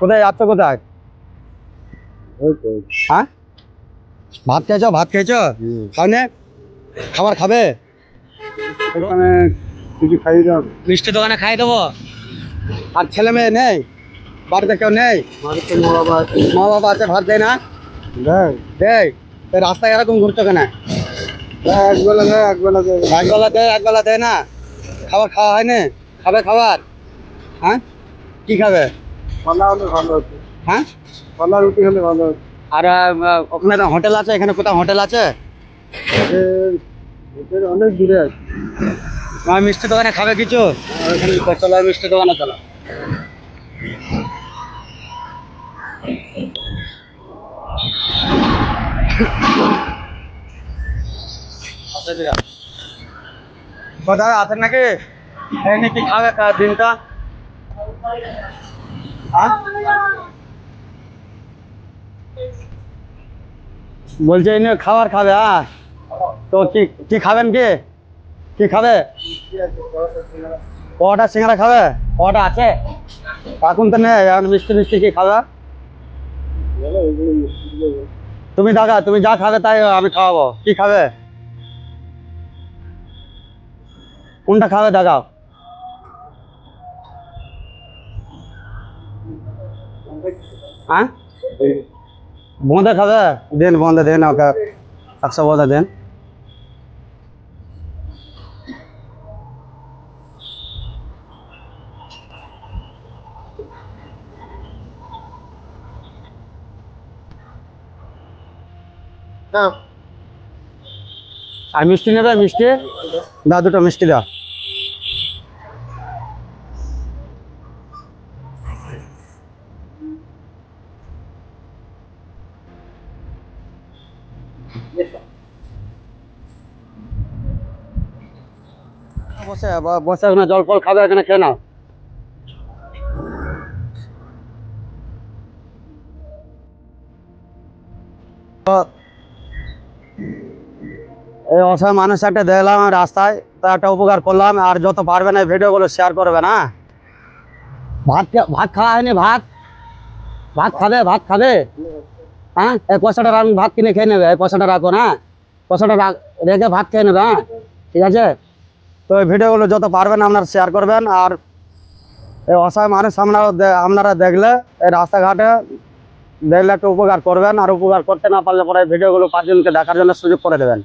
কোথায় যাচ্ছ কোথায়? হ্যাঁ? ভাত খেয়েছ? ভাত খেয়েছ? খাওনে খাবার খাবে? কিছু খাই দাও। মিষ্টি দোকানে খাই দেবো। আর ছেলে মেয়ে নেই? বাড়িতে কেউ নেই? মা বাবা আছে। ভাত দেয় না? দেয়। দেয়? রাস্তায় এরকম ঘুরছো কেন? একবেলা দেয় একবেলা দেয়। একবেলা দেয় একবেলা দেয় না? খাবার খাওয়া হয় না খাবে খাবার? হ্যাঁ? কি খাবে? পালা হলে ভালো হতো। হ্যাঁ? পালা রুটি হলে ভালো হতো। আর ওখানে একটা হোটেল আছে এখানে কোথাও হোটেল আছে? এর অনেক দূরে আছে। আমার মিষ্টি দোকানে খাবে কিছু? এখানে চলো মিষ্টি দোকানে চলো। কোথায় আছেন নাকি? এখানে কি খাবে কা- দিনটা হ্যাঁ? বলছে এনে খাবার খাবে হ্যাঁ তো কি কি খাবেন কি কি খাবে পরোটা সিঙ্গারা খাবে পরোটা আছে এখন তো নেই এখন মিষ্টি মিষ্টি কি খাবে তুমি দাদা তুমি যা খাবে তাই আমি খাওয়াবো কি খাবে কোনটা খাবে দেখাও হ্যাঁ বোঁদে খাবে দেন বোঁদে দেন ওকে একশো বোঁদে দেন দাও আর মিষ্টি নেবে মিষ্টি? দা দুটো মিষ্টি দাও। জল ফল খাবে, এখানে খেয়ে এই অসহায় মানুষ একটা দেখলাম রাস্তায়, তা একটা উপকার করলাম, আর যত পারবেন এই ভিডিওগুলো শেয়ার করবে, না? ভাত ভাত খাওয়া হয়নি, ভাত? ভাত খাবে ভাত খাবে? হ্যাঁ? এই পয়সাটা রাখুন ভাত কিনে খেয়ে নেবে, এই পয়সাটা রাখুন হ্যাঁ পয়সাটা রেখে ভাত খেয়ে নেবে হ্যাঁ? ঠিক আছে? তো এই ভিডিওগুলো যত পারবেন আপনারা শেয়ার করবেন, আর এই অসহায় মানুষ আপনারা আপনারা দেখলে এই রাস্তাঘাটে দেখলে একটু উপকার করবেন, আর উপকার করতে না পারলে পরে ভিডিওগুলো পাঁচজনকে দেখার জন্য সুযোগ করে দেবেন।